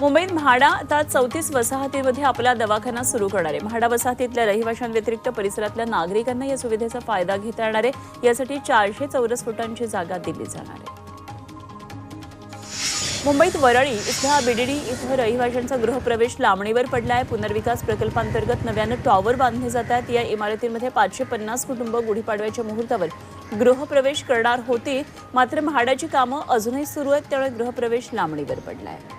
मुंबईत म्हाडा आता चौतीस वसाहतीमध्ये आपला दवाखाना सुरू करणार आहे. म्हाडा वसाहतीतल्या रहिवाशांव्यतिरिक्त परिसरातल्या नागरिकांना या सुविधेचा फायदा घेता येणार आहे. यासाठी चारशे चौरस फुटांची जागा दिली जाणार आहे. मुंबईत वरळी इथल्या बीडीडी इथं रहिवाशांचा गृहप्रवेश लांबणीवर पडला आहे पुनर्विकास प्रकल्पांतर्गत नव्यानं टॉवर बांधले जात आहेत. या इमारतींमध्ये पाचशे पन्नास कुटुंब गुढीपाडव्याच्या मुहूर्तावर गृहप्रवेश करणार होती. मात्र म्हाडाची कामं अजूनही सुरू आहेत. त्यामुळे गृहप्रवेश लांबणीवर पडला आहे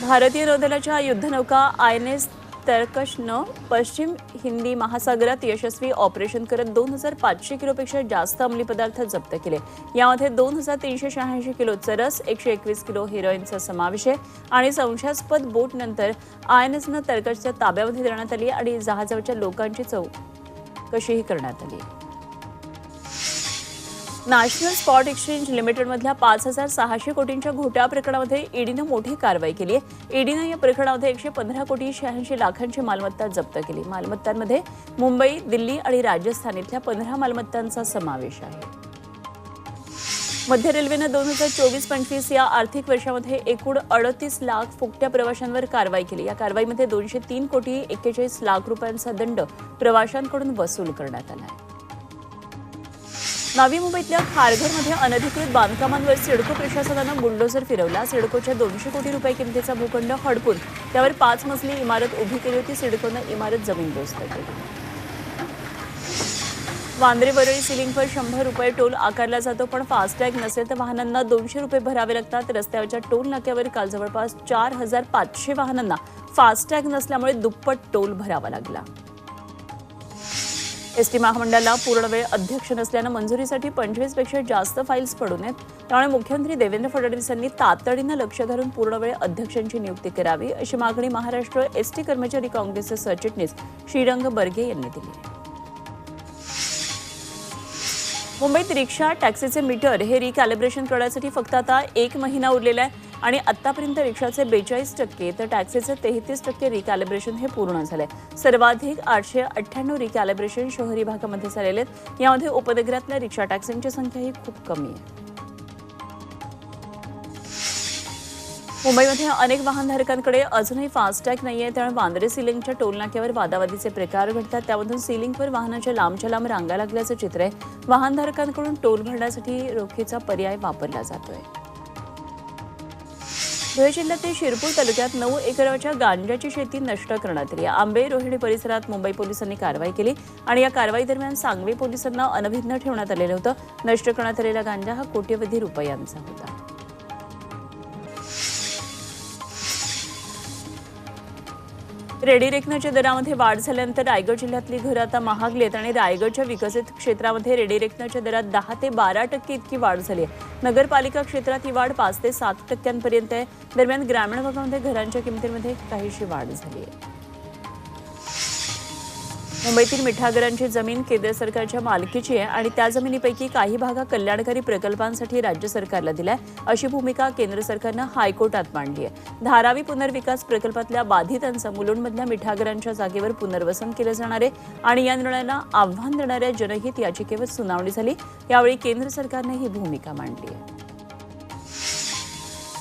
भारतीय नौदलाच्या युद्धनौका आय एन एस तरकशनं पश्चिम हिंदी महासागरात यशस्वी ऑपरेशन करत दोन हजार पाचशे किलोपेक्षा जास्त अंमली पदार्थ जप्त केले. यामध्ये दोन हजार तीनशे शहाऐंशी किलो चरस एकशे एकवीस किलो हेरोईनचा समावेश आहे आणि संशयास्पद बोटनंतर आय एन एसनं तरकशच्या ताब्यामध्ये देण्यात आली आणि जहाजावरच्या लोकांची चौकशीही करण्यात आली. नॅशनल स्पॉट एक्सचेंज लिमिटेडमधल्या पाच हजार सहाशे कोटींच्या घोटाळा प्रकरणामध्ये ईडीनं मोठी कारवाई केली आहे. ईडीनं या प्रकरणामध्ये एकशे पंधरा कोटी शहाऐंशी लाखांची मालमत्ता जप्त केली. मालमत्तांमध्ये मुंबई दिल्ली आणि राजस्थान इथल्या पंधरा मालमत्तांचा समावेश आहे. मध्य रेल्वेनं दोन हजार चोवीस पंचवीस या आर्थिक वर्षामध्ये एकूण अडतीस लाख फुकट्या प्रवाशांवर कारवाई केली. या कारवाईमध्ये दोनशे तीन कोटी एक्केचाळीस लाख रुपयांचा दंड प्रवाशांकडून वसूल करण्यात आला आहे. नवी मुंबईतल्या खारघरमध्ये अनधिकृत बांधकामांवर सिडको प्रशासनानं बुलडोझर फिरवला. सिडकोच्या दोनशे कोटी रुपये किमतीचा भूखंड हडपून त्यावर पाच मजली इमारत उभी केली होती. सिडकोनं इमारत जमीनदोस्त केली. वांद्रे वरळी सिलिंगवर शंभर रुपये टोल आकारला जातो पण फास्टॅग नसेल तर वाहनांना दोनशे रुपये भरावे लागतात. रस्त्यावरच्या टोल नाक्यावर काल जवळपास चार हजार पाचशे वाहनांना फास्टॅग नसल्यामुळे दुप्पट टोल भरावा लागला. एस टी महामंडळाला पूर्णवेळ अध्यक्ष नसल्यानं मंजुरीसाठी पंचवीसपेक्षा जास्त फाईल्स पडून आहेत त्यामुळे मुख्यमंत्री देवेंद्र फडणवीस यांनी तातडीनं लक्ष घालून पूर्णवेळ अध्यक्षांची नियुक्ती करावी अशी मागणी महाराष्ट्र एस टी कर्मचारी काँग्रेसचे सरचिटणीस श्रीरंग बर्गे यांनी दिली. मुंबईत रिक्षा टॅक्सीचे मीटर हे रिकॅलिब्रेशन करण्यासाठी फक्त आता एक महिना उरलेला आहे. आणि आतापर्यंत रिक्षाचे बेचाळीस टक्के तर टॅक्सीचे तेहतीस टक्के रिकॅलिब्रेशन हे पूर्ण झालंय सर्वाधिक आठशे अठ्ठ्याण्णव रिकॅलिब्रेशन शहरी भागामध्ये झालेले आहेत. यामध्ये उपनगरातल्या रिक्षा टॅक्सींची संख्या ही खूप कमी आहे. मुंबईमध्ये अनेक वाहनधारकांकडे अजूनही फास्टॅग नाही आहे त्यामुळे वांद्रे सिलिंगच्या टोलनाक्यावर वादावादीचे प्रकार घडतात. त्यामधून सिलिंगवर वाहनाच्या लांबच्या लांब रांगा लागल्याचं चित्र आहे. वाहनधारकांकडून टोल भरण्यासाठी रोखीचा पर्याय वापरला जातोय. धुळे जिल्ह्यातील शिरपूर तालुक्यात नऊ एकराच्या गांजाची शेती नष्ट करण्यात आली. आंबे रोहिणी परिसरात मुंबई पोलिसांनी कारवाई केली आणि या कारवाई दरम्यान सांगवी पोलिसांना अनभिज्ञ ठेवण्यात आलेलं होतं. नष्ट करण्यात आलेला गांजा हा कोट्यवधी रुपयांचा होता. रेडी रेखनाच्या दरामध्ये वाढ झाल्यानंतर रायगड जिल्ह्यातली घरं आता महागली आहेत आणि रायगडच्या विकसित क्षेत्रामध्ये रेडी रेखनाच्या दरात दहा ते बारा टक्के इतकी वाढ झाली आहे. नगरपालिका क्षेत्रात ही वाढ पाच ते सात टक्क्यांपर्यंत आहे. दरम्यान ग्रामीण भागामध्ये घरांच्या किमतीमध्ये काहीशी वाढ झाली आहे. मुंबईतील मिठागरांची जमीन केंद्र सरकारच्या मालकीची आहे आणि त्या जमिनीपैकी काही भागा कल्याणकारी प्रकल्पांसाठी राज्य सरकारला दिलाय. अशी भूमिका केंद्र सरकारनं हायकोर्टात मांडली आहे. धारावी पुनर्विकास प्रकल्पातल्या बाधितांचं मुलुंडमधल्या मिठागरांच्या जागेवर पुनर्वसन केलं जाणार आहे आणि या निर्णयाला आव्हान देणाऱ्या जनहित याचिकेवर सुनावणी झाली. यावेळी केंद्र सरकारनं ही भूमिका मांडली आहे.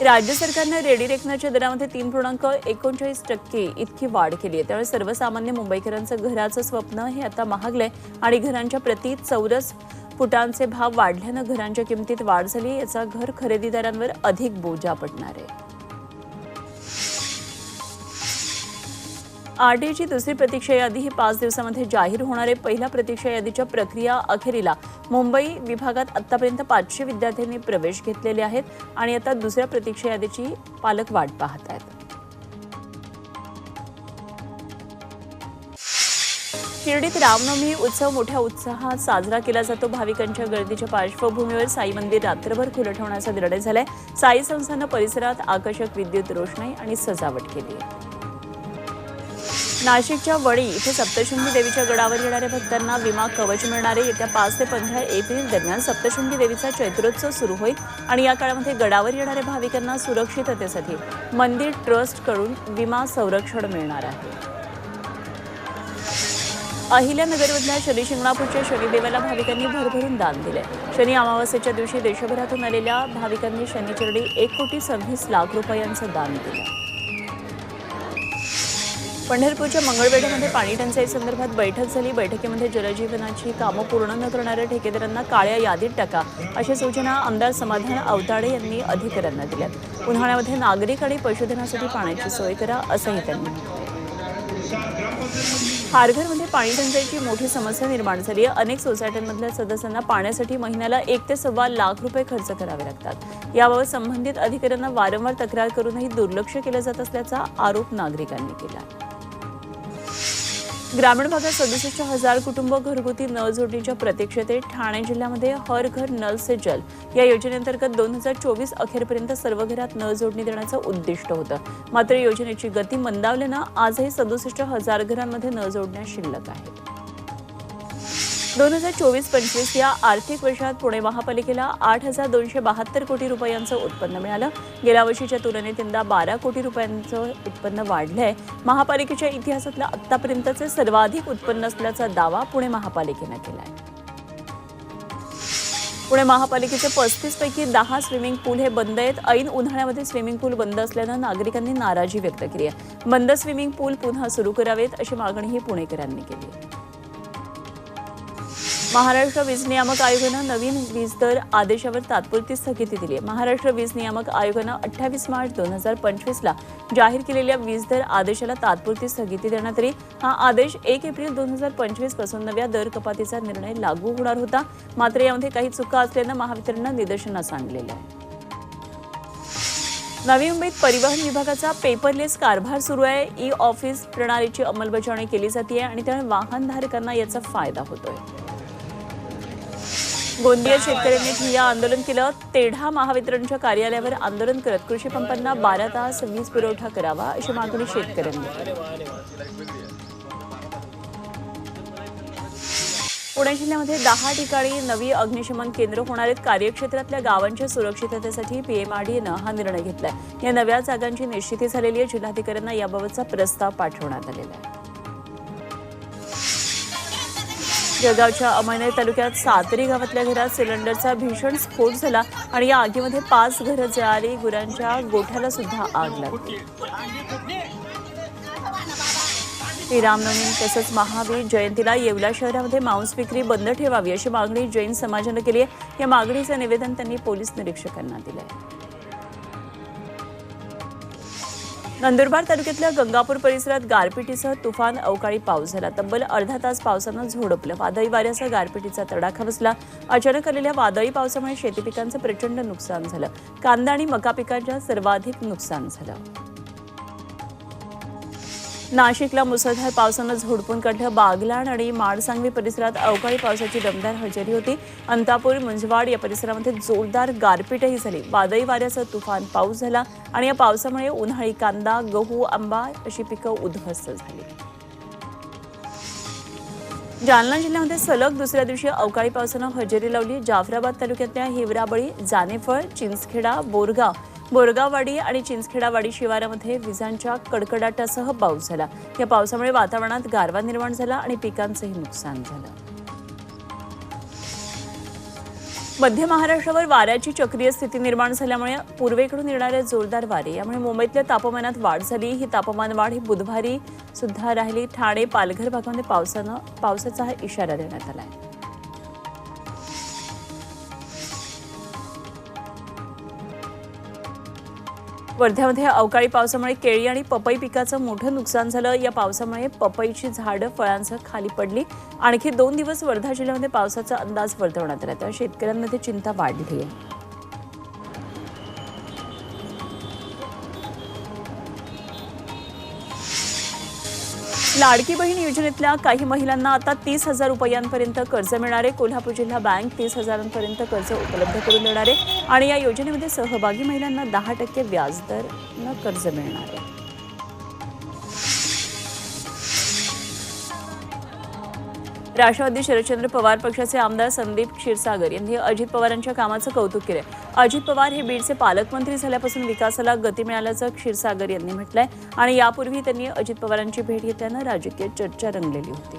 राज्य सरकारनं रेडी रेखनाच्या दरामध्ये तीन पूर्णांक एकोणचाळीस टक्के इतकी वाढ केली आहे. त्यामुळे सर्वसामान्य मुंबईकरांचं घराचं स्वप्न हे आता महागलंय आणि घरांच्या प्रति चौरस फुटांचे भाव वाढल्यानं घरांच्या किमतीत वाढ झाली याचा घर खरेदीदारांवर अधिक बोजा पडणार आहे. आरटीची दुसरी प्रतीक्षा यादी ही पाच दिवसामध्ये जाहीर होणारे पहिल्या प्रतीक्षा यादीच्या प्रक्रिया अखेरीला मुंबई विभागात आतापर्यंत पाचशे विद्यार्थ्यांनी प्रवेश घेतलेले आहेत आणि आता दुसऱ्या प्रतीक्षा यादीची पालक वाट पाहत आहेत. शिर्डीत रामनवमी उत्सव मोठ्या उत्साहात साजरा केला जातो. भाविकांच्या गर्दीच्या पार्श्वभूमीवर साई मंदिर रात्रभर खुलं ठेवण्याचा निर्णय झालाय. साई संस्थानं परिसरात आकर्षक विद्युत रोषणाई आणि सजावट केली आहे. नाशिकच्या वणी इथे सप्तशृंगी देवीच्या गडावर येणाऱ्या भक्तांना विमा कवच मिळणारे. येत्या पाच ते पंधरा एप्रिल दरम्यान सप्तशृंगी देवीचा चैत्रोत्सव सुरू होईल आणि या काळामध्ये गडावर येणाऱ्या भाविकांना सुरक्षिततेसाठी मंदिर ट्रस्टकडून विमा संरक्षण मिळणार आहे. अहिल्यानगरमधल्या शनी शिंगणापूरच्या शनिदेवाला भाविकांनी भरभरून दान दिले. शनी अमावस्येच्या दिवशी देशभरातून आलेल्या भाविकांनी शनिचरणी एक कोटी सव्वीस लाख रुपयांचं दान दिलं. पंढरपूरच्या मंगळवेढ्यामध्ये पाणी टंचाई संदर्भात बैठक झाली. बैठकीमध्ये जलजीवनाची कामं पूर्ण न करणाऱ्या ठेकेदारांना काळ्या यादीत टाका अशा सूचना आमदार समाधान अवताडे यांनी अधिकाऱ्यांना दिल्या उन्हाळ्यामध्ये नागरिक आणि पशुधनासाठी पाण्याची सोय करा असंही त्यांनी हारघरमध्ये पाणी टंचाईची मोठी समस्या निर्माण झाली आहे. अनेक सोसायट्यांमधल्या सदस्यांना पाण्यासाठी महिन्याला एक ते सव्वा लाख रुपये खर्च करावे लागतात. याबाबत संबंधित अधिकाऱ्यांना वारंवार तक्रार करूनही दुर्लक्ष केलं जात असल्याचा आरोप नागरिकांनी केला. आहे. ग्रामीण भागात सदुसष्ट हजार कुटुंब घरगुती नळ जोडणीच्या प्रतीक्षेत ठाणे जिल्ह्यामध्ये हर घर नल से जल. या योजनेअंतर्गत दोन हजार चोवीस अखेरपर्यंत सर्व घरात नळ जोडणी देण्याचं उद्दिष्ट होतं. मात्र योजनेची गती मंदावल्यानं आजही सदुसष्ट हजार घरांमध्ये नळ जोडण्या शिल्लक आहेत. दोन हजार चोवीस पंचवीस या आर्थिक वर्षात पुणे महापालिकेला आठ हजार दोनशे बहात्तर कोटी रुपयांचं उत्पन्न मिळालं. गेल्या वर्षीच्या तुलनेत यंदा बारा कोटी रुपयांचं उत्पन्न वाढलंय. महापालिकेच्या इतिहासातलं आत्तापर्यंतचे सर्वाधिक उत्पन्न असल्याचा दावा पुणे महापालिकेनं केलाय. पुणे महापालिकेचे पस्तीस पैकी दहा स्विमिंग पूल हे बंद आहेत. ऐन उन्हाळ्यामध्ये स्विमिंग पूल बंद असल्यानं नागरिकांनी नाराजी व्यक्त केली आहे. बंद स्विमिंग पूल पुन्हा सुरू करावेत अशी मागणीही पुणेकरांनी केली आहे. महाराष्ट्र वीज नियामक आयोगानं नवीन वीज दर आदेशावर तात्पुरती स्थगिती दिली आहे. महाराष्ट्र वीज नियामक आयोगानं अठ्ठावीस मार्च दोन हजार पंचवीसला जाहीर केलेल्या वीज दर आदेशाला तात्पुरती स्थगिती देण्यात आली. हा आदेश एक एप्रिल दोन हजार पंचवीसपासून नव्या दर कपातीचा निर्णय लागू होणार होता. मात्र यामध्ये काही चुका असल्यानं महावितरणनं निदर्शनास आणलेलं आहे नवी मुंबईत परिवहन विभागाचा पेपरलेस कारभार सुरू आहे. ई ऑफिस प्रणालीची अंमलबजावणी केली जाते आणि त्यामुळे वाहनधारकांना याचा फायदा होतोय. गोंदिया शेतकऱ्यांनी ठिय्या आंदोलन केलं. तेढा महावितरणच्या कार्यालयावर आंदोलन करत कृषी पंपांना बारा तास वीज पुरवठा करावा अशी मागणी शेतकऱ्यांनी पुणे जिल्ह्यामध्ये दहा ठिकाणी नवी अग्निशमन केंद्र होणार आहेत. कार्यक्षेत्रातल्या गावांच्या सुरक्षिततेसाठी पीएमआरडीएनं हा निर्णय घेतलाय. या नव्या जागांची निश्चिती झालेली आहे. जिल्हाधिकाऱ्यांना याबाबतचा प्रस्ताव पाठवण्यात आलेला आहे. जळगावच्या अमळनेर तालुक्यात सातरी गावातल्या घरात सिलेंडरचा भीषण स्फोट झाला आणि या आगीमध्ये पाच घरं जळाली. गुरांच्या गोठ्याला सुद्धा आग लागली. रामनवमी तसंच महावीर जयंतीला येवला शहरामध्ये मांस विक्री बंद ठेवावी अशी मागणी जैन समाजानं केली आहे. या मागणीचं निवेदन त्यांनी पोलीस निरीक्षकांना दिलं आहे नंदुरबार तालुक्यातल्या गंगापूर परिसरात गारपिटीसह तुफान अवकाळी पाऊस झाला. तब्बल अर्धा तास पावसानं झोडपलं वादळी वाऱ्यासह गारपिटीचा तडाखा बसला. अचानक आलेल्या वादळी पावसामुळे शेती पिकांचं प्रचंड नुकसान झालं. कांदा आणि मका पिकांच्या सर्वाधिक नुकसान झालं. नाशिकला मुसळधार पावसानं झोडपून काढलं बागलाण आणि माडसांगवी परिसरात अवकाळी पावसाची दमदार हजेरी होती. अंतापूर मुंजवाड या परिसरामध्ये जोरदार गारपीटही झाली. वादळी वाऱ्यासह तुफान पाऊस झाला आणि या पावसामुळे उन्हाळी कांदा गहू आंबा अशी पिकं उद्ध्वस्त झाली. जालना जिल्ह्यामध्ये सलग दुसऱ्या दिवशी अवकाळी पावसानं हजेरी लावली. जाफराबाद तालुक्यातल्या हिवराबळी जानेफळ चिंचखेडा बोरगाव बोरगाववाडी आणि चिंचखेडावाडी शिवारामध्ये विजांच्या कडकडाटासह पाऊस झाला. या पावसामुळे वातावरणात गारवा निर्माण झाला आणि पिकांचंही नुकसान झालं. मध्य महाराष्ट्रावर वाऱ्याची चक्रीय स्थिती निर्माण झाल्यामुळे पूर्वेकडून येणारे जोरदार वारे यामुळे मुंबईतल्या तापमानात वाढ झाली. ही तापमान वाढ ही बुधवारी सुद्धा राहिली. ठाणे पालघर भागामध्ये पावसानं पावसाचा हा इशारा देण्यात आला आहे वर्ध्यामध्ये अवकाळी पावसामुळे केळी आणि पपई पिकाचं मोठं नुकसान झालं. या पावसामुळे पपईची झाडं फळांसह खाली पडली. आणखी दोन दिवस वर्धा जिल्ह्यामध्ये पावसाचा अंदाज वर्तवण्यात आला. त्या शेतकऱ्यांमध्ये चिंता वाढली आहे. लाडकी बहीण योजनेतल्या काही महिलांना आता तीस हजार रुपयांपर्यंत कर्ज मिळणारे कोल्हापूर जिल्हा बँक तीस हजारांपर्यंत कर्ज उपलब्ध करून देणार आहे आणि या योजनेमध्ये सहभागी महिलांना दहा टक्के व्याजदरनं कर्ज मिळणार. आहे राष्ट्रवादी शरदचंद्र पवार पक्षाचे आमदार संदीप क्षीरसागर यांनी अजित पवारांच्या कामाचं कौतुक केलं अजित पवार हे बीडचे पालकमंत्री झाल्यापासून विकासाला गती मिळाल्याचं क्षीरसागर यांनी म्हटलंय. आणि यापूर्वी त्यांनी अजित पवारांची भेट घेतल्यानं राजकीय चर्चा रंगलेली होती.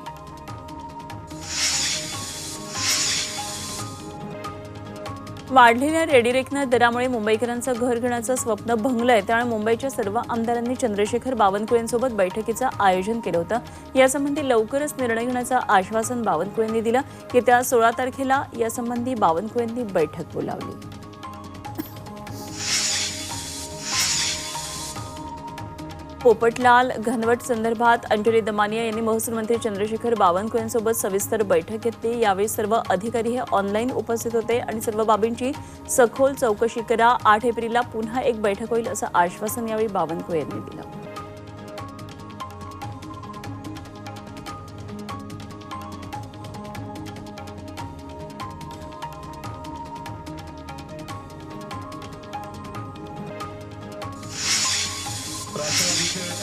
वाढलेल्या रेडीरेकनं दरामुळे मुंबईकरांचं घर घेण्याचं स्वप्न भंगलंय. त्यामुळे मुंबईच्या सर्व आमदारांनी चंद्रशेखर बावनकुळेंसोबत बैठकीचं आयोजन केलं होतं. यासंबंधी लवकरच निर्णय घेण्याचं आश्वासन बावनकुळेंनी दिलं. येत्या सोळा तारखेला यासंबंधी बावनकुळेंनी बैठक बोलावली. पोपटलाल घनवट संदर्भात अंजली दमानिया यांनी महसूल मंत्री चंद्रशेखर बावनकुळेंसोबत सविस्तर बैठक घेतली. यावेळी सर्व अधिकारी हे ऑनलाईन उपस्थित होते आणि सर्व बाबींची सखोल चौकशी करा. आठ एप्रिलला पुन्हा एक बैठक होईल असं आश्वासन यावेळी बावनकुळे यांनी दिलं.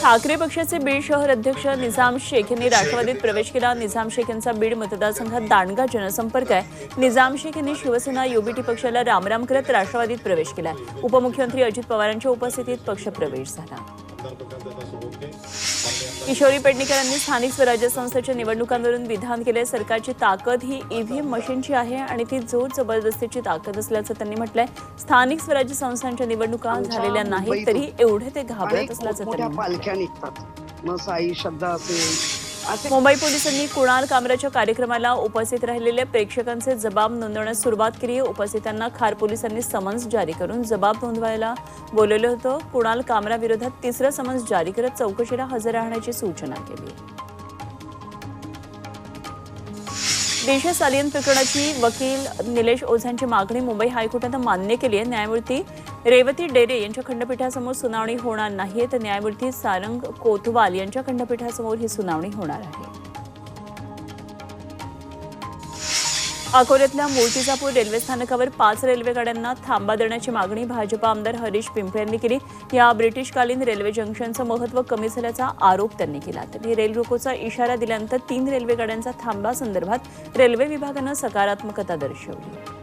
ठाकरे पक्षाचे बीड शहर अध्यक्ष निजाम शेख यांनी राष्ट्रवादीत प्रवेश केला. निजाम शेख यांचा बीड मतदारसंघात दांडगा जनसंपर्क आहे. निजाम शेख यांनी शिवसेना युबीटी पक्षाला रामराम करत राष्ट्रवादीत प्रवेश केला उपमुख्यमंत्री अजित पवारांच्या उपस्थितीत पक्षप्रवेश झाला. किशोरी पेडणेकरांनी स्थानिक स्वराज्य संस्थेच्या निवडणुकांवरून विधान केले सरकारची ताकद ही ईव्हीएम मशीनची आहे आणि ती जोर जबरदस्तीची ताकद असल्याचं त्यांनी म्हटलंय. स्थानिक स्वराज्य संस्थांच्या निवडणुका झालेल्या नाहीत तरी एवढे ते घाबरत असल्याचं. पालख्या निघतात. मग साई श्रद्धा असेल असे मुंबई पोलिसांनी कुणाल कामराच्या कार्यक्रमाला उपस्थित राहिलेल्या प्रेक्षकांचे जबाब नोंदवण्यास सुरुवात केली. उपस्थितांना खार पोलिसांनी समन्स जारी करून जबाब नोंदवायला बोलवलं होतं. कुणाल कामराविरोधात तिसरं समन्स जारी करत चौकशीला हजर राहण्याची सूचना केली. देश सालियन प्रकरणाची वकील निलेश ओझांची मागणी मुंबई हायकोर्टानं मान्य केली आहे. न्यायमूर्ती रेवती डेरे यांच्या खंडपीठासमोर सुनावणी होणार नाही तर न्यायमूर्ती सारंग कोतवाल यांच्या खंडपीठासमोर ही सुनावणी होणार आहे. अकोल्यातल्या मूर्तिजापूर रेल्वे स्थानकावर पाच रेल्वे गाड्यांना थांबा देण्याची मागणी भाजपा आमदार हरीश पिंपळे यांनी केली. या ब्रिटिशकालीन रेल्वे जंक्शनचं महत्त्व कमी झाल्याचा आरोप त्यांनी केला. तरी रेल रोकोचा इशारा दिल्यानंतर तीन रेल्वे गाड्यांचा थांबा संदर्भात रेल्वे विभागानं सकारात्मकता दर्शवली.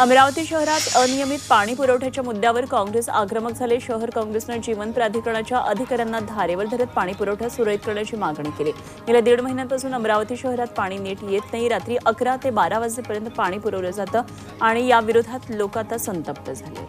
अमरावती शहरात अनियमित पाणी पुरवठ्याच्या मुद्द्यावर काँग्रेस आक्रमक झाले. शहर काँग्रेसनं जीवन प्राधिकरणाच्या अधिकाऱ्यांना धारेवर धरत पाणी पुरवठा सुरळीत करण्याची मागणी केली. गेल्या दीड महिन्यांपासून अमरावती शहरात पाणी नीट येत नाही. रात्री अकरा ते बारा वाजेपर्यंत पाणी पुरवलं जातं आणि या विरोधात लोक आता संतप्त झाले.